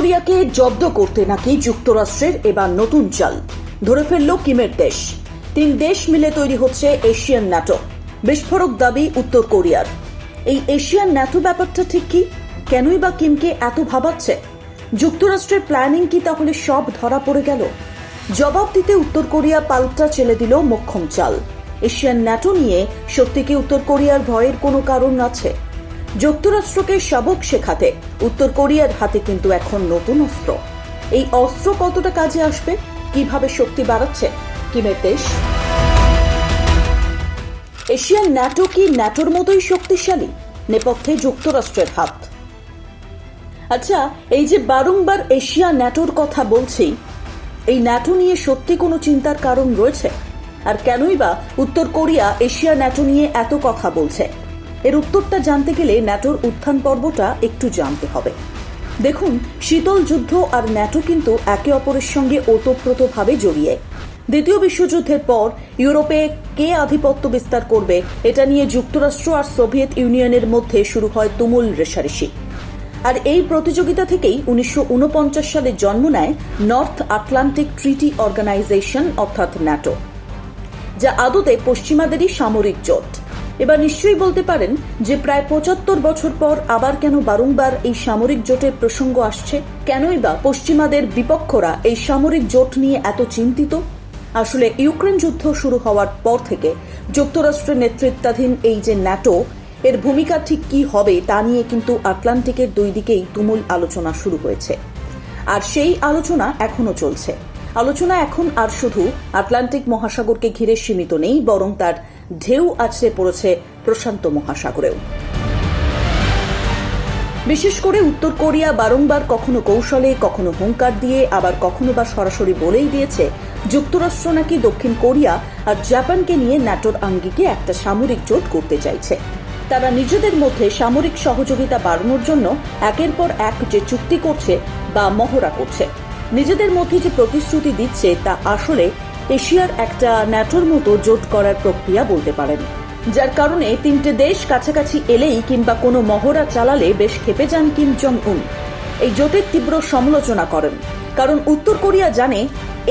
কোরিয়াকে জব্দ করতে নাকি যুক্তরাষ্ট্রের এবার নতুন চাল। ধরে ফেলল কিমের দেশ। তিন দেশ মিলে তৈরি হচ্ছে এশিয়ান ন্যাটো। বিস্ফোরক দাবি উত্তর কোরিয়ার। এই এশিয়ান ন্যাটো ব্যাপারটা ঠিক কি? কেনই বা কিমকে এত ভাবাচ্ছে? যুক্তরাষ্ট্রের প্ল্যানিং কি তাহলে সব ধরা পড়ে গেল? জবাব দিতে উত্তর কোরিয়া পাল্টা চেলে দিল মক্ষম চাল। এশিয়ান ন্যাটো নিয়ে সত্যি কি উত্তর কোরিয়ার ভয়ের কোনো কারণ আছে? যুক্তরাষ্ট্রকে সবক শেখাতে উত্তর কোরিয়ার হাতে কিন্তু এখন নতুন অস্ত্র। এই অস্ত্র কতটা কাজে আসবে? কীভাবে শক্তি বাড়াচ্ছে কিমের দেশ? এশিয়ার ন্যাটো কি ন্যাটোর মতোই শক্তিশালী? নেপথ্যে যুক্তরাষ্ট্রের হাত। আচ্ছা এই যে বারংবার এশিয়া ন্যাটোর কথা বলছি এই ন্যাটো নিয়ে সত্যি কোনো চিন্তার কারণ রয়েছে? আর কেনই বা উত্তর কোরিয়া এশিয়া ন্যাটো নিয়ে এত কথা বলছে? এর উত্তরটা জানতে গেলে ন্যাটোর উত্থান পর্বটা একটু জানতে হবে। দেখুন, শীতল যুদ্ধ আর ন্যাটো কিন্তু একে অপরের সঙ্গে ওতপ্রোতভাবে জড়িয়ে। দ্বিতীয় বিশ্বযুদ্ধের পর ইউরোপে কে আধিপত্য বিস্তার করবে, এটা নিয়ে যুক্তরাষ্ট্র আর সোভিয়েত ইউনিয়নের মধ্যে শুরু হয় তুমুল রেশারেশি। আর এই প্রতিযোগিতা থেকেই উনিশশো ঊনপঞ্চাশ সালে জন্ম নেয় নর্থ আটলান্টিক ট্রিটি অর্গানাইজেশন, অর্থাৎ ন্যাটো, যা আদতে পশ্চিমাদেরই সামরিক জোট। এবার নিশ্চয়ই বলতে পারেন যে প্রায় পঁচাত্তর বছর পর আবার কেন বারংবার এই সামরিক জোটের প্রসঙ্গ আসছে? কেনই বা পশ্চিমাদের বিপক্ষরা এই সামরিক জোট নিয়ে এত চিন্তিত? আসলে ইউক্রেন যুদ্ধ শুরু হওয়ার পর থেকে যুক্তরাষ্ট্রের নেতৃত্বাধীন এই যে ন্যাটো, এর ভূমিকা ঠিক কি হবে তা নিয়ে কিন্তু আটলান্টিকের দুই দিকেই তুমুল আলোচনা শুরু হয়েছে। আর সেই আলোচনা এখনও চলছে। আলোচনা এখন আর শুধু আটলান্টিক মহাসাগরকে ঘিরে সীমিত নেই, বরং তার ঢেউ আছড়ে পড়েছে প্রশান্ত মহাসাগরেও। বিশেষ করে উত্তর কোরিয়া বারংবার কখনো কৌশলে, কখনো হুঙ্কার দিয়ে, আবার কখনো বা সরাসরি বলেই দিয়েছে, যুক্তরাষ্ট্র নাকি দক্ষিণ কোরিয়া আর জাপানকে নিয়ে ন্যাটোর আঙ্গিকে একটা সামরিক জোট করতে চাইছে। তারা নিজেদের মধ্যে সামরিক সহযোগিতা বাড়ানোর জন্য একের পর এক যে চুক্তি করছে বা মহড়া করছে। নিজেদের মধ্যে যে প্রতিশ্রুতি দিচ্ছে তা আসলে এশিয়ার একটা ন্যাটোর মতো জোট করার প্রক্রিয়া বলতে পারেন। যার কারণে তিনটে দেশ কাছাকাছি এলেই কিংবা কোনো মহড়া চালালে বেশ খেপে যান কিম জং উন এই জোটের তীব্র সমালোচনা করেন, কারণ উত্তর কোরিয়া জানে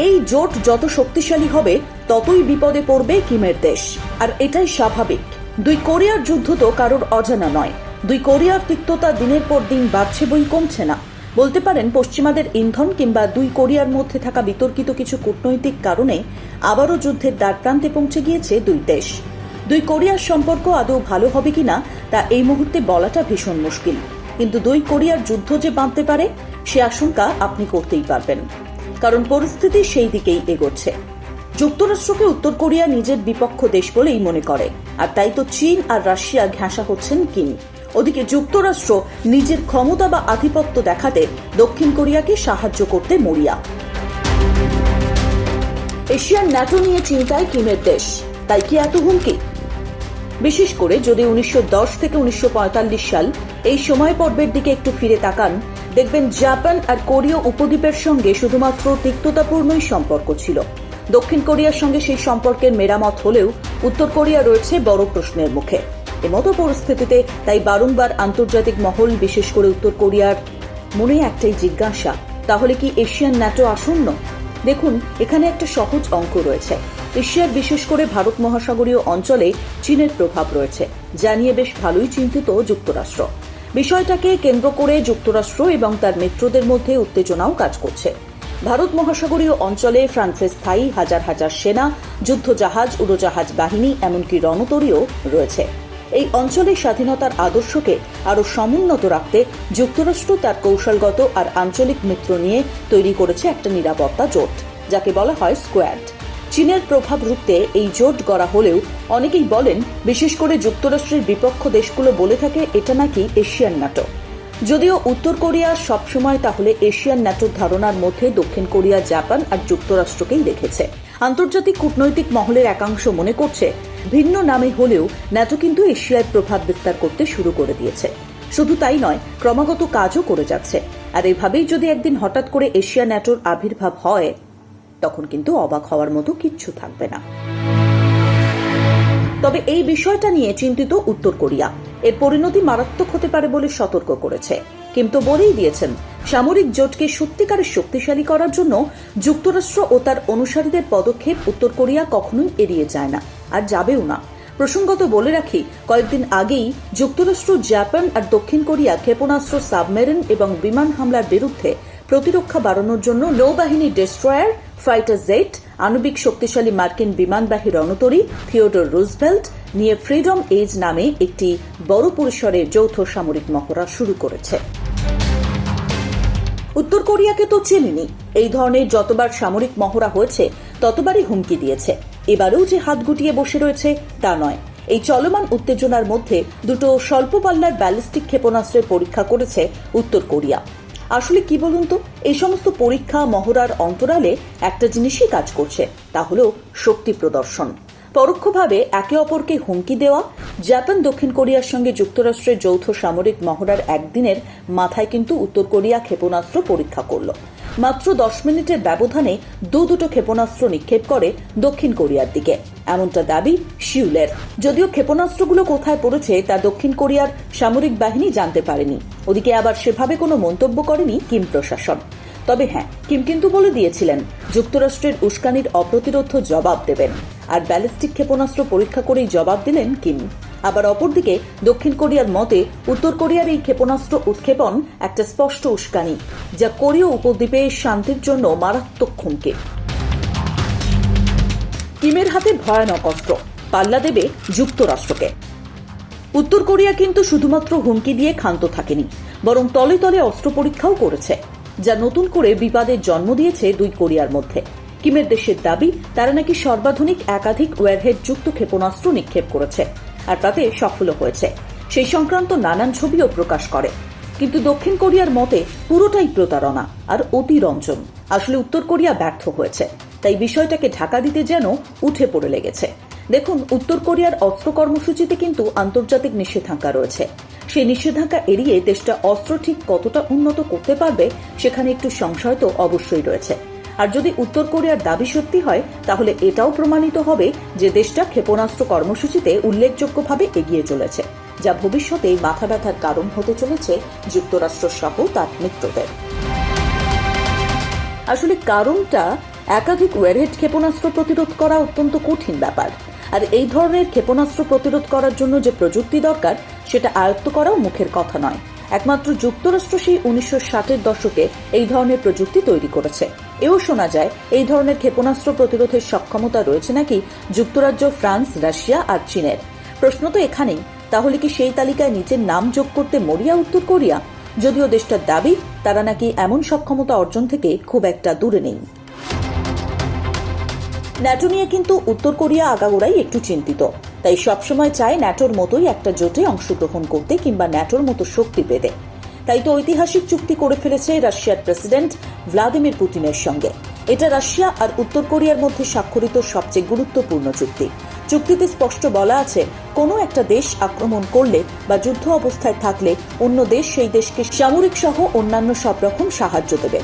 এই জোট যত শক্তিশালী হবে, ততই বিপদে পড়বে কিমের দেশ। আর এটাই স্বাভাবিক। দুই কোরিয়ার যুদ্ধ তো কারোর অজানা নয়। দুই কোরিয়ার তিক্ততা দিনের পর দিন বাড়ছে বই কমছে না। বলতে পারেন, পশ্চিমাদের ইন্ধন কিংবা দুই কোরিয়ার মধ্যে থাকা বিতর্কিত কিছু কূটনৈতিক কারণে আবারও যুদ্ধের দ্বারপ্রান্তে পৌঁছে গিয়েছে দুই দেশ। দুই কোরিয়ার সম্পর্ক আদৌ ভালো হবে কিনা, তা এই মুহূর্তে বলাটা ভীষণ মুশকিল। কিন্তু দুই কোরিয়ার যুদ্ধ যে বাঁধতে পারে, সে আশঙ্কা আপনি করতেই পারবেন। কারণ পরিস্থিতি সেই দিকেই এগোচ্ছে। যুক্তরাষ্ট্রকে উত্তর কোরিয়া নিজের বিপক্ষ দেশ বলেই মনে করে। আর তাই তো চীন আর রাশিয়া ঘেঁষা হচ্ছেন কিম। ওদিকে যুক্তরাষ্ট্র নিজের ক্ষমতা বা আধিপত্য দেখাতে দক্ষিণ কোরিয়াকে সাহায্য করতে মরিয়া। এশিয়ান ন্যাটো নিয়ে চিন্তায় কিমের দেশ। তাই কি এত হুমকি? বিশেষ করে যদি উনিশশো দশ থেকে উনিশশো পঁয়তাল্লিশ সাল এই সময় পর্বের দিকে একটু ফিরে তাকান, দেখবেন জাপান আর কোরীয় উপদ্বীপের সঙ্গে শুধুমাত্র তিক্ততাপূর্ণই সম্পর্ক ছিল। দক্ষিণ কোরিয়ার সঙ্গে সেই সম্পর্কের মেরামত হলেও উত্তর কোরিয়া রয়েছে বড় প্রশ্নের মুখে। এমতো পরিস্থিতিতে তাই বারংবার আন্তর্জাতিক মহল, বিশেষ করে উত্তর কোরিয়ার, মনে একটাই জিজ্ঞাসা, তাহলে কি এশিয়ান ন্যাটো আসন্ন? দেখুন, এখানে একটা সহজ অঙ্ক রয়েছে। এশিয়ার বিশেষ করে ভারত মহাসাগরীয় অঞ্চলে চীনের প্রভাব রয়েছে, যা নিয়ে বেশ ভালোই চিন্তিত যুক্তরাষ্ট্র। বিষয়টাকে কেন্দ্র করে যুক্তরাষ্ট্র এবং তার মিত্রদের মধ্যে উত্তেজনাও কাজ করছে। ভারত মহাসাগরীয় অঞ্চলে ফ্রান্সের স্থায়ী হাজার হাজার সেনা, যুদ্ধজাহাজ, উড়োজাহাজ বাহিনী, এমনকি রণতরীও রয়েছে। এই অঞ্চলের স্বাধীনতার আদর্শকে আরও সমুন্নত রাখতে যুক্তরাষ্ট্র তার কৌশলগত আর আঞ্চলিক মিত্র নিয়ে তৈরি করেছে একটা নিরাপত্তা জোট, যাকে বলা হয় স্কোয়াড। চীনের প্রভাব রুখতে এই জোট গড়া হলেও অনেকেই বলেন, বিশেষ করে যুক্তরাষ্ট্রের বিপক্ষ দেশগুলো বলে থাকে এটা নাকি এশিয়ান ন্যাটো যদিও উত্তর কোরিয়া সবসময় তাহলে এশিয়ান ন্যাটোর ধারণার মধ্যে দক্ষিণ কোরিয়া, জাপান আর যুক্তরাষ্ট্রকেই রেখেছে আন্তর্জাতিক কূটনৈতিক মহলের একাংশ মনে করছে ভিন্ন নামে হলেও ন্যাটো কিন্তু এশিয়ায় প্রভাব বিস্তার করতে শুরু করে দিয়েছে। শুধু তাই নয়, ক্রমাগত কাজও করে যাচ্ছে। আর এভাবেই যদি একদিন হঠাৎ করে এশিয়া ন্যাটোর আবির্ভাব হয়, তখন কিন্তু অবাক হওয়ার মতো কিচ্ছু থাকবে না। তবে এই বিষয়টা নিয়ে চিন্তিত উত্তর কোরিয়া। এর পরিণতি মারাত্মক হতে পারে বলে সতর্ক করেছে। কিন্তু বলেই দিয়েছেন, সামরিক জোটকে সত্যিকারের শক্তিশালী করার জন্য যুক্তরাষ্ট্র ও তার অনুসারীদের পদক্ষেপ উত্তর কোরিয়া কখনোই এড়িয়ে যায় না। আর যাবেও না। প্রসঙ্গত বলে রাখি, কয়েকদিন আগেই যুক্তরাষ্ট্র, জাপান আর দক্ষিণ কোরিয়া ক্ষেপণাস্ত্র, সাবমেরিন এবং বিমান হামলার বিরুদ্ধে প্রতিরক্ষা বাড়ানোর জন্য নৌবাহিনী ডেস্ট্রয়ার, ফাইটার জেট, আণবিক শক্তিশালী মার্কিন বিমানবাহী রণতরী, থিওডোর রুজভেল্ট, নিয়ে ফ্রিডম এজ নামে একটি বড় পরিসরে যৌথ সামরিক মহড়া শুরু করেছে। উত্তর কোরিয়াকে তো চেনেনি, এই ধরনের যতবার সামরিক মহড়া হয়েছে, ততবারই হুমকি দিয়েছে। এবারেও যে হাত গুটিয়ে বসে রয়েছে, তা নয়। এই চলমান উত্তেজনার মধ্যে দুটো স্বল্প পাল্লার ব্যালিস্টিক ক্ষেপণাস্ত্রের পরীক্ষা করেছে উত্তর কোরিয়া। আসলে কি বলুন তো, এই সমস্ত পরীক্ষা মহড়ার অন্তরালে একটা জিনিসই কাজ করছে, তা হল শক্তি প্রদর্শন। পরোক্ষভাবে একে অপরকে হুমকি দেওয়া, জাপান, দক্ষিণ কোরিয়ার সঙ্গে যুক্তরাষ্ট্রের যৌথ সামরিক মহড়ার একদিনের মাথায় কিন্তু উত্তর কোরিয়া ক্ষেপণাস্ত্র পরীক্ষা করল। মাত্র দশ মিনিটের ব্যবধানে দু দুটো ক্ষেপণাস্ত্র নিক্ষেপ করে দক্ষিণ কোরিয়ার দিকে। এমনটা দাবি শিউলের। যদিও ক্ষেপণাস্ত্রগুলো কোথায় পড়েছে তা দক্ষিণ কোরিয়ার সামরিক বাহিনী জানতে পারেনি। ওদিকে আবার সেভাবে কোনো মন্তব্য করেনি কিম প্রশাসন। তবে হ্যাঁ কিম কিন্তু বলে দিয়েছিলেন, যুক্তরাষ্ট্রের উস্কানির অপ্রতিরোধ জবাব দেবেন। আর ব্যালিস্টিক ক্ষেপণাস্ত্র পরীক্ষা করেই জবাব দিলেন কিম। আবার অপরদিকে, দক্ষিণ কোরিয়ার মতে, উত্তর কোরিয়ার এই ক্ষেপণাস্ত্র উৎক্ষেপণ একটা স্পষ্ট উস্কানি, যা কোরীয় উপদ্বীপে শান্তির জন্য মারাত্মক হুমকি। কিমের হাতে ভয়ানক অস্ত্র, পাল্লা দেবে যুক্তরাষ্ট্রকে। উত্তর কোরিয়া কিন্তু শুধুমাত্র হুমকি দিয়ে ক্ষান্ত থাকেনি, বরং তলে তলে অস্ত্র পরীক্ষাও করেছে, যা নতুন করে বিবাদের জন্ম দিয়েছে দুই কোরিয়ার মধ্যে। কিমের দেশের দাবি, তারা নাকি সর্বাধুনিক, একাধিক ওয়ারহেড যুক্ত ক্ষেপণাস্ত্র নিক্ষেপ করেছে আর তাতে সফল হয়েছে। সেই সংক্রান্ত নানান ছবিও প্রকাশ করে। কিন্তু দক্ষিণ কোরিয়ার মতে পুরোটাই প্রতারণা আর অতিরঞ্জন। আসলে উত্তর কোরিয়া ব্যর্থ হয়েছে। তাই বিষয়টাকে ঢাকা দিতে যেন উঠে পড়ে লেগেছে। দেখুন, উত্তর কোরিয়ার অস্ত্র কর্মসূচিতে কিন্তু আন্তর্জাতিক নিষেধাজ্ঞা রয়েছে। সেই নিষেধাজ্ঞা এড়িয়ে দেশটা অস্ত্র ঠিক কতটা উন্নত করতে পারবে, সেখানে একটু সংশয় তো অবশ্যই রয়েছে। আর যদি উত্তর কোরিয়ার দাবি সত্যি হয়, তাহলে এটাও প্রমাণিত হবে যে দেশটা ক্ষেপণাস্ত্র কর্মসূচিতে উল্লেখযোগ্যভাবে এগিয়ে চলেছে, যা ভবিষ্যতে মাথা ব্যথার কারণ হতে চলেছে যুক্তরাষ্ট্র সহ তার মিত্রদের। আসলে কারণটা একাধিক ওয়ারহেড ক্ষেপণাস্ত্র প্রতিরোধ করা অত্যন্ত কঠিন ব্যাপার। আর এই ধরনের ক্ষেপণাস্ত্র প্রতিরোধ করার জন্য যে প্রযুক্তি দরকার, সেটা আয়ত্ত করাও মুখের কথা নয়। একমাত্র যুক্তরাষ্ট্র সেই উনিশশো ষাটের দশকে এই ধরনের প্রযুক্তি তৈরি করেছে। এও শোনা যায়, এই ধরনের ক্ষেপণাস্ত্র প্রতিরোধের সক্ষমতা রয়েছে নাকি যুক্তরাজ্য, ফ্রান্স, রাশিয়া আর চীনের? প্রশ্ন তো এখানেই, তাহলে কি সেই তালিকায় নিজের নাম যোগ করতে মরিয়া, উত্তর কোরিয়া? যদিও দেশটার দাবি, তারা নাকি এমন সক্ষমতা অর্জন থেকে খুব একটা দূরে নেই। ন্যাটো নিয়ে কিন্তু উত্তর কোরিয়া, আগাগোড়াই একটু চিন্তিত। তাই সবসময় চায় ন্যাটোর মতোই একটা জোটে অংশগ্রহণ করতে কিংবা ন্যাটোর মতো শক্তি পেতে। তাই তো ঐতিহাসিক চুক্তি করে ফেলেছে রাশিয়ার প্রেসিডেন্ট ভ্লাদিমির পুতিনের সঙ্গে। এটা রাশিয়া আর উত্তর কোরিয়ার মধ্যে স্বাক্ষরিত সবচেয়ে গুরুত্বপূর্ণ চুক্তি। চুক্তিতে স্পষ্ট বলা আছে, কোনো একটা দেশ আক্রমণ করলে বা যুদ্ধ অবস্থায় থাকলে অন্য দেশ সেই দেশকে সামরিক সহ অন্যান্য সব রকম সাহায্য দেবে।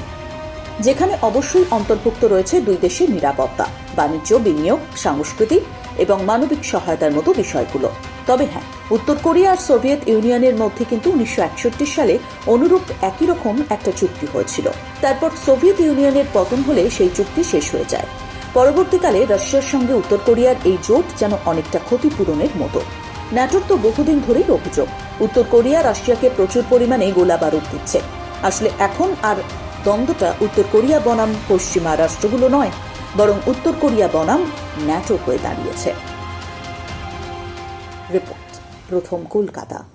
যেখানে অবশ্যই অন্তর্ভুক্ত রয়েছে দুই দেশের নিরাপত্তা, বাণিজ্য, বিনিয়োগ সাংস্কৃতিক এবং মানবিক সহায়তার মতো বিষয়গুলো। তবে হ্যাঁ উত্তর কোরিয়া আর সোভিয়েত ইউনিয়নের মধ্যে কিন্তু উনিশশো সালে অনুরূপ একই রকম একটা চুক্তি হয়েছিল। তারপর সোভিয়েত ইউনিয়নের পতন হলে সেই চুক্তি শেষ হয়ে যায়। পরবর্তীকালে রাশিয়ার সঙ্গে উত্তর কোরিয়ার এই জোট যেন অনেকটা ক্ষতিপূরণের মতো। ন্যাটোর তো বহুদিন ধরেই অভিযোগ, উত্তর কোরিয়া রাশিয়াকে প্রচুর পরিমাণে গোলা বারুদ দিচ্ছে। আসলে এখন আর দ্বন্দ্বটা উত্তর কোরিয়া বনাম পশ্চিমা রাষ্ট্রগুলো নয়। বরং উত্তর কোরিয়া বনাম ন্যাটো হয়ে দাঁড়িয়েছে। রিপোর্ট প্রথম কলকাতা।